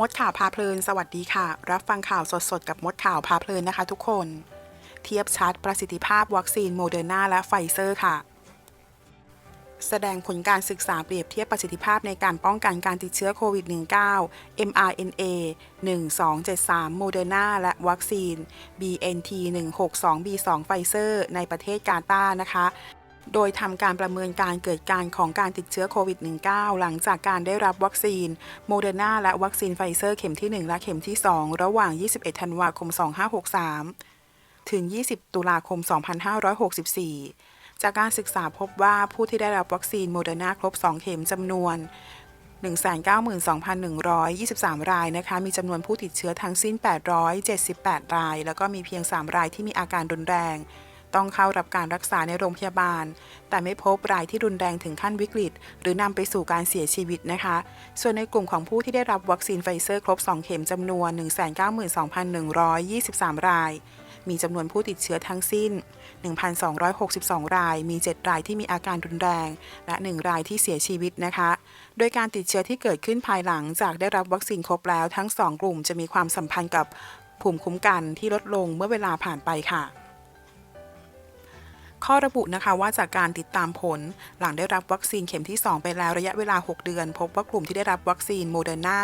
มดข่าวพาเพลิน สวัสดีค่ะ รับฟังข่าวสดๆ กับมดข่าวพาเพลินนะคะทุกคน เทียบชัดประสิทธิภาพวัคซีนโมเดอร์นาและไฟเซอร์ค่ะ แสดงผลการศึกษาเปรียบเทียบประสิทธิภาพในการป้องกันการติดเชื้อโควิด -19 mRNA 1273โมเดอร์นาและวัคซีน BNT 162 B2 ไฟเซอร์ในประเทศกาตาร์นะคะ โดยทำการประเมินการเกิดการของการติดเชื้อโควิด -19 หลังจากการได้รับวัคซีนโมเดอร์นาและวัคซีนไฟเซอร์เข็มที่ 1 และเข็มที่ 2 ระหว่าง 21 ธันวาคม 2563 ถึง 20 ตุลาคม 2564 จากการศึกษาพบว่าผู้ที่ได้รับวัคซีนโมเดอร์นาครบ 2 เข็มจำนวน 192,123 รายนะคะ มีจำนวนผู้ติดเชื้อทั้งสิ้น 878 ราย แล้วก็มีเพียง 3 รายที่มีอาการรุนแรง ต้องเข้ารับการรักษาในโรงพยาบาล แต่ไม่พบรายที่รุนแรงถึงขั้นวิกฤต หรือนำไปสู่การเสียชีวิตนะคะ ส่วนในกลุ่มของผู้ที่ได้รับวัคซีนไฟเซอร์ครบ 2 เข็มจำนวน 192,123 ราย มีจำนวนผู้ติดเชื้อทั้งสิ้น 1,262 ราย มี 7 รายที่มีอาการรุนแรง และ 1 รายที่เสียชีวิตนะคะ โดยการติดเชื้อที่เกิดขึ้นภายหลังจากได้รับวัคซีนครบแล้วทั้ง 2 กลุ่มจะมีความสัมพันธ์กับภูมิคุ้มกันที่ลดลงเมื่อเวลาผ่านไปค่ะ ข้อระบุนะคะว่าจากการติดตามผล หลังได้รับวัคซีนเข็มที่ 2 ไปแล้วระยะเวลา 6 เดือน พบว่ากลุ่มที่ได้รับวัคซีนโมเดอร์นา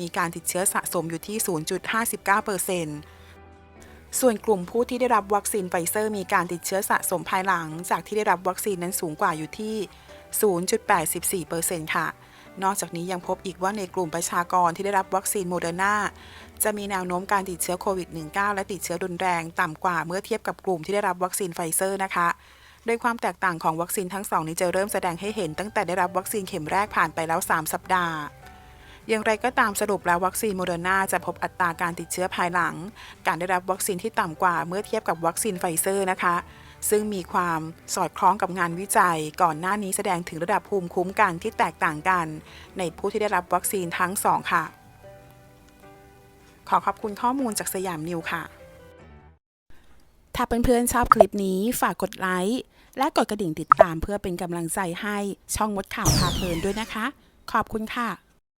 มีการติดเชื้อสะสมอยู่ที่ 0.59%ส่วนกลุ่มผู้ที่ได้รับวัคซีนไฟเซอร์มีการติดเชื้อสะสมภายหลัง จากที่ได้รับวัคซีนนั้นสูงกว่าอยู่ที่ 0.84%ค่ะ นอกจากนี้ยังพบอีกว่าในกลุ่มประชากรที่ได้รับวัคซีนโมเดอร์นาจะมีแนวโน้มการติดเชื้อโควิด -19 และติดเชื้อรุนแรงต่ำกว่าเมื่อเทียบกับกลุ่มที่ได้รับวัคซีนไฟเซอร์นะคะ โดยความแตกต่างของวัคซีนทั้งสองนี้จะเริ่มแสดงให้เห็นตั้งแต่ได้รับวัคซีนเข็มแรกผ่านไปแล้ว 3 สัปดาห์ อย่างไรก็ตามสรุปแล้ววัคซีนโมเดอร์นาจะพบอัตราการติดเชื้อภายหลัง การได้รับวัคซีนที่ต่ำกว่าเมื่อเทียบกับวัคซีนไฟเซอร์นะคะ ซึ่งมีความสอดคล้องกับงานวิจัย ก่อนหน้านี้แสดงถึงระดับภูมิคุ้มกันที่แตกต่างกัน ในผู้ที่ได้รับวัคซีนทั้งสองค่ะ ขอขอบคุณข้อมูลจากสยามนิวค่ะ ถ้าเพื่อนๆชอบคลิปนี้ฝากกดไลค์และกดกระดิ่งติดตามเพื่อเป็นกำลังใจให้ช่องมดข่าวพาเพลินด้วยนะคะ ขอบคุณค่ะ